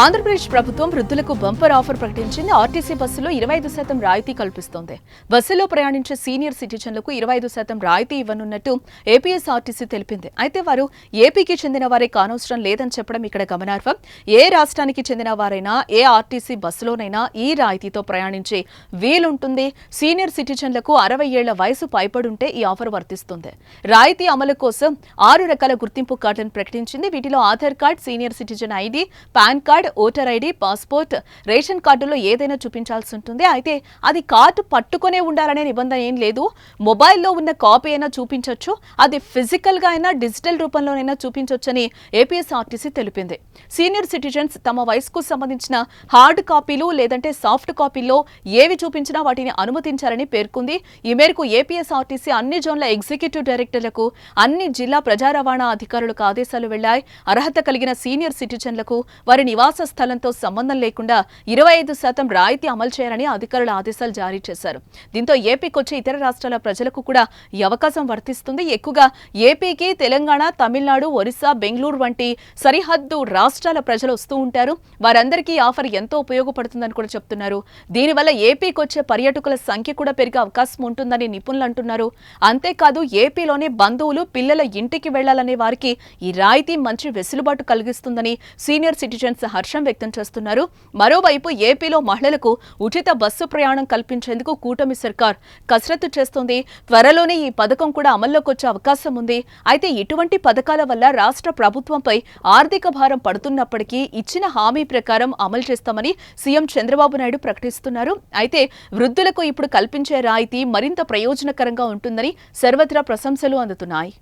ఆంధ్రప్రదేశ్ ప్రభుత్వం వృద్ధులకు bumper offer ప్రకటించింది. ఆర్టీసీ బస్సులో ఇరవై ఐదు శాతం రాయితీ కల్పిస్తోంది. బస్సులో ప్రయాణించే సీనియర్ సిటిజన్లకు ఇరవై ఐదు శాతం రాయితీ ఇవ్వనున్నట్టు ఏపీఎస్ఆర్టీసీ తెలిపింది. అయితే వారు ఏపీకి చెందిన వారే కానవసరం లేదని చెప్పడం ఇక్కడ గమనార్హం. ఏ రాష్ట్రానికి చెందిన వారైనా ఏ ఆర్టీసీ బస్సులోనైనా ఈ రాయితీతో ప్రయాణించే వీలుంటుంది. సీనియర్ సిటిజన్లకు అరవై ఏళ్ళ వయసు పైపడుంటే ఈ ఆఫర్ వర్తిస్తుంది. రాయితీ అమలు కోసం ఆరు రకాల గుర్తింపు కార్డులను ప్రకటించింది. వీటిలో Aadhaar card senior citizen ID PAN card voter ID passport ration కార్డులో ఏదైనా చూపించాల్సి ఉంటుంది. అయితే అది కార్డు పట్టుకునే ఉండాలనే నిబంధన ఏం లేదు. మొబైల్లో ఉన్న కాపీ అయినా చూపించవచ్చు అది ఫిజికల్గా అయినా డిజిటల్ రూపంలోనైనా చూపించవచ్చని ఏపీఎస్ఆర్టీసీ తెలిపింది. సీనియర్ సిటిజన్స్ తమ వయసుకు సంబంధించిన హార్డ్ కాపీలు లేదంటే సాఫ్ట్ కాపీల్లో ఏవి చూపించినా వాటిని అనుమతించాలని పేర్కొంది. ఈ మేరకు ఏపీఎస్ఆర్టీసీ అన్ని జోన్ల ఎగ్జిక్యూటివ్ డైరెక్టర్లకు అన్ని జిల్లా ప్రజా రవాణా అధికారులకు ఆదేశాలు వెళ్ళాయి అర్హత కలిగిన సీనియర్ సిటిజన్లకు వారి నివాస స్థలంతో సంబంధం లేకుండా ఇరవై ఐదు శాతం రాయితీ అమలు చేయాలని అధికారులు ఆదేశాలు జారీ చేశారు. దీంతో ఏపీకి వచ్చే ఇతర రాష్ట్రాల ప్రజలకు కూడా ఈ అవకాశం వర్తిస్తుంది. ఎక్కువగా ఏపీకి తెలంగాణ తమిళనాడు ఒరిస్సా బెంగళూరు వంటి సరిహద్దు రాష్ట్రాల ప్రజలు వస్తూ ఉంటారు. వారందరికీ ఆఫర్ ఎంతో ఉపయోగపడుతుందని కూడా చెప్తున్నారు. దీనివల్ల ఏపీకి వచ్చే పర్యాటకుల సంఖ్య కూడా పెరిగే అవకాశం ఉంటుందని నిపుణులు అంటున్నారు. అంతేకాదు ఏపీలోనే బంధువులు పిల్లల ఇంటికి వెళ్ళాలనే వారికి ఈ రాయితీ మంచి వెసులుబాటు కలిగిస్తుందని సీనియర్ సిటిజన్స్ హర్షం వ్యక్తం చేస్తున్నారు. మరోవైపు ఏపీలో మహిళలకు ఉచిత బస్సు ప్రయాణం కల్పించేందుకు కూటమి సర్కార్ కసరత్తు చేస్తోంది. త్వరలోనే ఈ పథకం కూడా అమల్లోకి వచ్చే అవకాశం ఉంది. అయితే ఇటువంటి పథకాల వల్ల రాష్ట్ర ప్రభుత్వంపై ఆర్థిక భారం పడుతున్నప్పటికీ ఇచ్చిన హామీ ప్రకారం అమలు చేస్తామని సీఎం చంద్రబాబు నాయుడు ప్రకటిస్తున్నారు. అయితే వృద్ధులకు ఇప్పుడు కల్పించే రాయితీ మరింత ప్రయోజనకరంగా ఉంటుందని సర్వత్రా ప్రశంసలు అందుతున్నాయి.